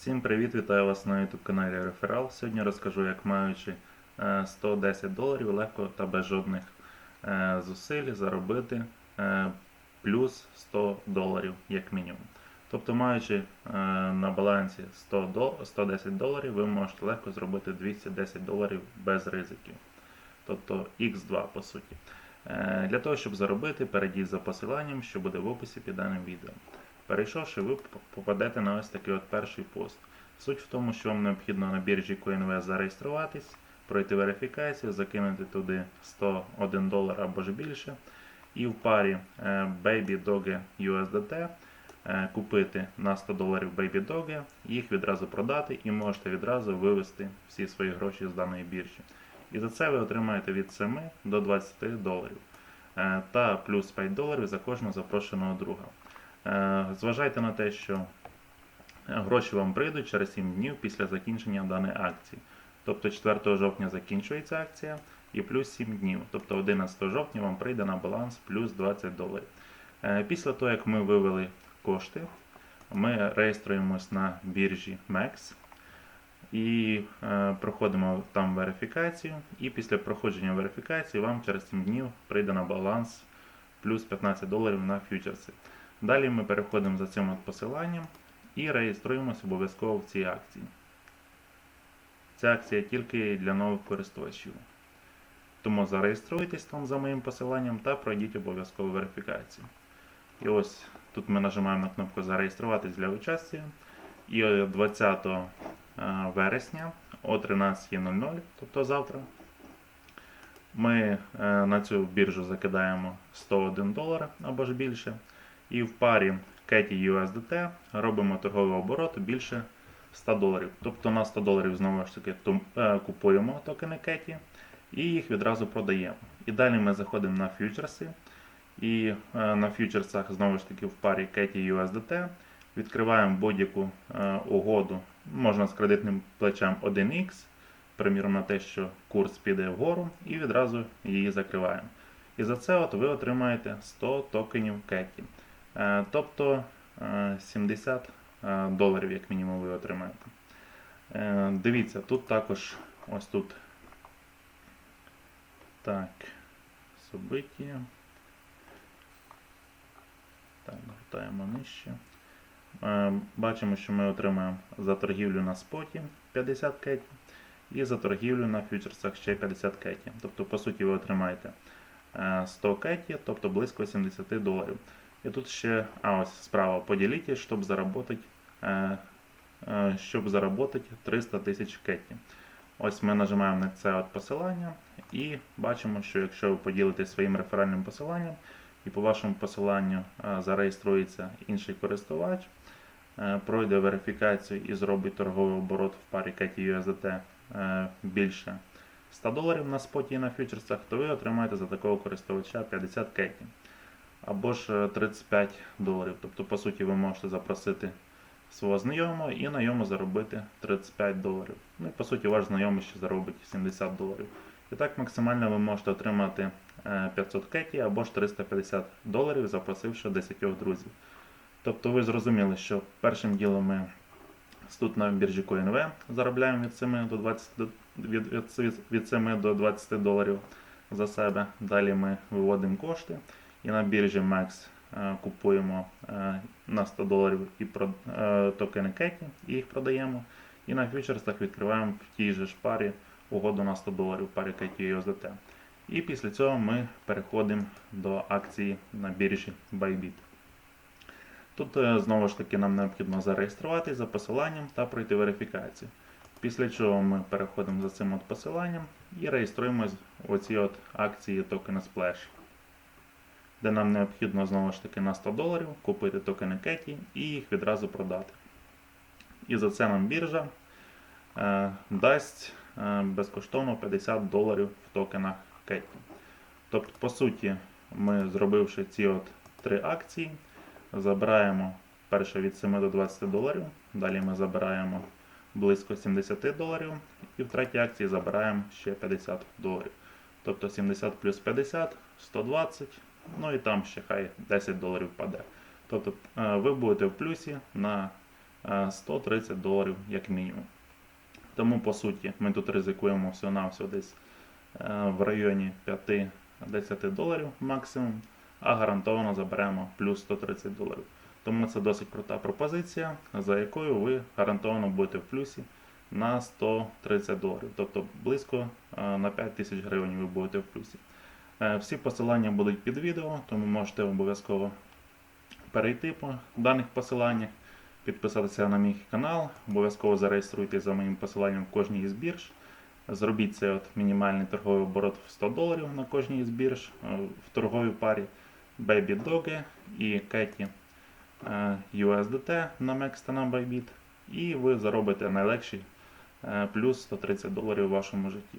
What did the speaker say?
Всім привіт, вітаю вас на YouTube каналі Реферал. Сьогодні розкажу, як маючи е, 110 доларів легко та без жодних е, зусиль заробити е, плюс 100 доларів як мінімум. Тобто, маючи е, на балансі 100 110 доларів, ви можете легко зробити 210 доларів без ризиків. Тобто X2 по суті. Е, Для того, щоб заробити, перейдіть за посиланням, що буде в описі під даним відео. Перейшовши, ви попадете на ось такий от перший пост. Суть в тому, що вам необхідно на біржі CoinVest зареєструватись, пройти верифікацію, закинути туди 101 долар або ж більше. І в парі е, Baby Doge USDT е, купити на 100 доларів Baby Doge, їх відразу продати і можете відразу вивести всі свої гроші з даної біржі. І за це ви отримаєте від 7 до 20 доларів. Е, Та плюс 5 доларів за кожного запрошеного друга. Е, Зважайте на те, що гроші вам прийдуть через 7 днів після закінчення даної акції. Тобто 4 жовтня закінчується акція і плюс 7 днів. Тобто 11 жовтня вам прийде на баланс плюс 20 доларів. Е, Після того, як ми вивели кошти, ми реєструємось на біржі MEX і е, проходимо там верифікацію. І після проходження верифікації вам через 7 днів прийде на баланс плюс 15 доларів на фьючерси. Далі ми переходимо за цим посиланням і реєструємося обов'язково в цій акції. Ця акція тільки для нових користувачів. Тому зареєструйтесь там за моїм посиланням та пройдіть обов'язкову верифікацію. І ось тут ми нажимаємо на кнопку Зареєструватись для участі. І е, 20 е, вересня о 13.00, тобто завтра, ми е, на цю біржу закидаємо 101 долар або ж більше. І в парі Кеті USDT робимо торговий оборот більше 100 доларів. Тобто на 100 доларів знову ж таки е, купуємо токени Кеті і їх відразу продаємо. І далі ми заходимо на фьючерси. І е, на фьючерсах знову ж таки в парі Кеті USDT відкриваємо будь-яку е, угоду, можна з кредитним плечем 1X, приміром на те, що курс піде вгору, і відразу її закриваємо. І за це от ви отримаєте 100 токенів Кеті. Е, Тобто е, 70 е, доларів, як мінімум, ви отримаєте. Е, Дивіться, тут також ось тут. Так, собиття. Так, гортаємо нижче. Е, Бачимо, що ми отримаємо за торгівлю на споті 50 кеті і за торгівлю на фьючерсах ще 50 кеті. Тобто, по суті, ви отримаєте е, 100 кеті, тобто близько 70 доларів. І тут ще, а ось справа поділіть, щоб заработать, е, е, щоб заработать 300 тисяч кеті. Ось ми нажимаємо на це от посилання і бачимо, що якщо ви поділитесь своїм реферальним посиланням, і по вашому посиланню е, зареєструється інший користувач, пройде верифікацію і зробить торговий оборот в парі Кеті USDT більше 100 доларів на споті і на фьючерсах, то ви отримаєте за такого користувача 50 кеті або ж е, 35 доларів. Тобто, по суті, ви можете запросити свого знайомого і на йому заробити 35 доларів. Ну і по суті, ваш знайомий ще заробить 70 доларів. І так максимально ви можете отримати е, 500 кеті або ж 350 доларів, запросивши 10 друзів. Тобто ви зрозуміли, що першим ділом ми тут на біржі CoinV заробляємо від 7 до 20, від, від, від 7 до 20 доларів за себе. Далі ми виводимо кошти і на біржі Max е, купуємо е, на 100 доларів і е, токени Кеті і їх продаємо. І на фьючерсах відкриваємо в тій же ж парі угоду на 100 доларів парі Кеті і USDT. І після цього ми переходимо до акції на біржі Bybit. Тут знову ж таки нам необхідно зареєструватись за посиланням та пройти верифікацію. Після чого ми переходимо за цим от посиланням і реєструємось в оцій от акції токена Splash, де нам необхідно знову ж таки на 100 доларів купити токени Кеті і їх відразу продати. І за це нам біржа е, дасть е, безкоштовно 50 доларів в токенах Кеті. Тобто, по суті, ми зробивши ці от три акції, забираємо перше від 7 до 20 доларів, далі ми забираємо близько 70 доларів, і в третій акції забираємо ще 50 доларів. Тобто 70 плюс 50, 120, ну і там ще хай 10 доларів паде. Тобто е, ви будете в плюсі на е, 130 доларів як мінімум. Тому, по суті, ми тут ризикуємо всього-навсього десь е, в районі 5-10 доларів максимум, а гарантовано заберемо плюс 130 доларів. Тому це досить крута пропозиція, за якою ви гарантовано будете в плюсі на 130 доларів. Тобто близько е, на 5 тисяч гривень ви будете в плюсі. Е, Всі посилання будуть під відео, тому можете обов'язково перейти по даних посиланнях, підписатися на мій канал, обов'язково зареєструйтесь за моїм посиланням в кожній із бірж. Зробіть це от мінімальний торговий оборот в 100 доларів на кожній із бірж е, в торговій парі Baby Doge і Кеті е, USDT на MEX та на Bybit. І ви заробите найлегший плюс 130 доларів у вашому житті.